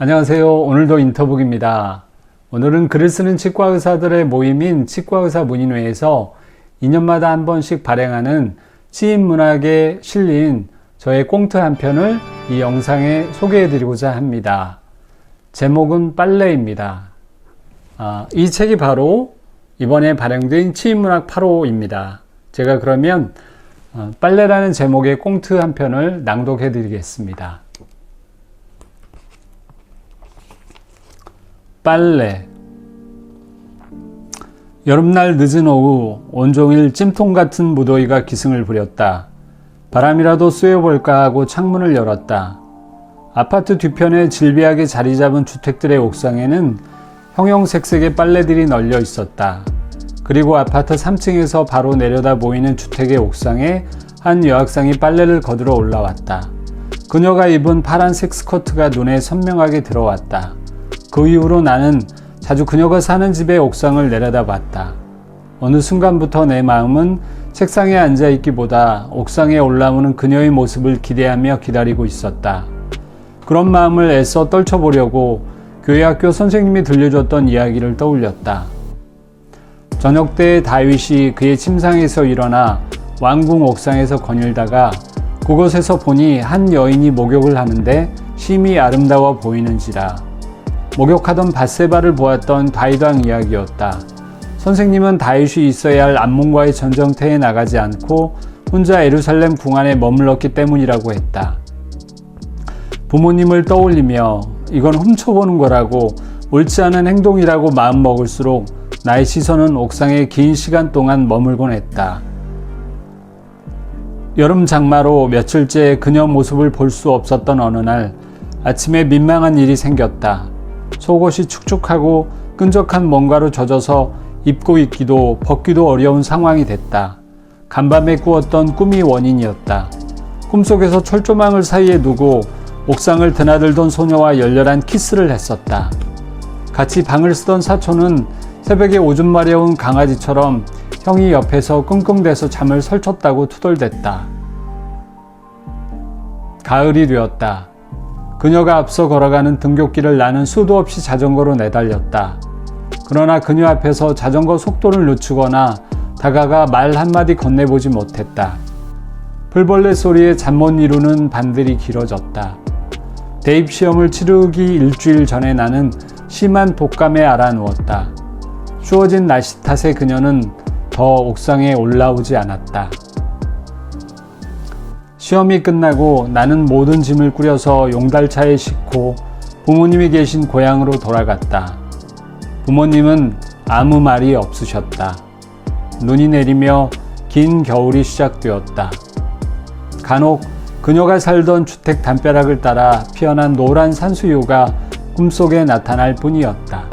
안녕하세요. 오늘도 인터북입니다. 오늘은 글을 쓰는 치과 의사들의 모임인 치과의사 문인회에서 2년마다 한 번씩 발행하는 시인 문학에 실린 저의 꽁트 한 편을 이 영상에 소개해 드리고자 합니다. 제목은 빨래입니다. 아, 이 책이 바로 이번에 발행된 치인 문학 8호입니다. 제가 그러면 어, 빨래라는 제목의 꽁트 한 편을 낭독해 드리겠습니다. 빨래 여름날 늦은 오후 온종일 찜통 같은 무더위가 기승을 부렸다. 바람이라도 쐬어볼까 하고 창문을 열었다. 아파트 뒤편에 질비하게 자리 잡은 주택들의 옥상에는 형형색색의 빨래들이 널려 있었다. 그리고 아파트 3층에서 바로 내려다 보이는 주택의 옥상에 한 여학생이 빨래를 거들어 올라왔다. 그녀가 입은 파란색 스커트가 눈에 선명하게 들어왔다. 그 이후로 나는 자주 그녀가 사는 집의 옥상을 내려다 봤다. 어느 순간부터 내 마음은 책상에 앉아 있기보다 옥상에 올라오는 그녀의 모습을 기대하며 기다리고 있었다. 그런 마음을 애써 떨쳐보려고 교회 학교 선생님이 들려줬던 이야기를 떠올렸다. 저녁 때 다윗이 그의 침상에서 일어나 왕궁 옥상에서 거닐다가 그곳에서 보니 한 여인이 목욕을 하는데 심히 아름다워 보이는지라. 목욕하던 바세바를 보았던 다이당 이야기였다. 선생님은 다윗이 있어야 할 암몬과의 전쟁터에 나가지 않고 혼자 에루살렘 궁 안에 머물렀기 때문이라고 했다. 부모님을 떠올리며 이건 훔쳐보는 거라고 옳지 않은 행동이라고 마음먹을수록 나의 시선은 옥상에 긴 시간 동안 머물곤 했다. 여름 장마로 며칠째 그녀 모습을 볼 수 없었던 어느 날 아침에 민망한 일이 생겼다. 속옷이 축축하고 끈적한 뭔가로 젖어서 입고 있기도 벗기도 어려운 상황이 됐다. 간밤에 꾸었던 꿈이 원인이었다. 꿈속에서 철조망을 사이에 두고 옥상을 드나들던 소녀와 열렬한 키스를 했었다. 같이 방을 쓰던 사촌은 새벽에 오줌 마려운 강아지처럼 형이 옆에서 끙끙대서 잠을 설쳤다고 투덜댔다. 가을이 되었다. 그녀가 앞서 걸어가는 등굣길을 나는 수도 없이 자전거로 내달렸다. 그러나 그녀 앞에서 자전거 속도를 늦추거나 다가가 말 한마디 건네보지 못했다. 풀벌레 소리에 잠 못 이루는 밤들이 길어졌다. 대입 시험을 치르기 일주일 전에 나는 심한 독감에 알아누웠다. 추워진 날씨 탓에 그녀는 더 옥상에 올라오지 않았다. 시험이 끝나고 나는 모든 짐을 꾸려서 용달차에 싣고 부모님이 계신 고향으로 돌아갔다. 부모님은 아무 말이 없으셨다. 눈이 내리며 긴 겨울이 시작되었다. 간혹 그녀가 살던 주택 담벼락을 따라 피어난 노란 산수유가 꿈속에 나타날 뿐이었다.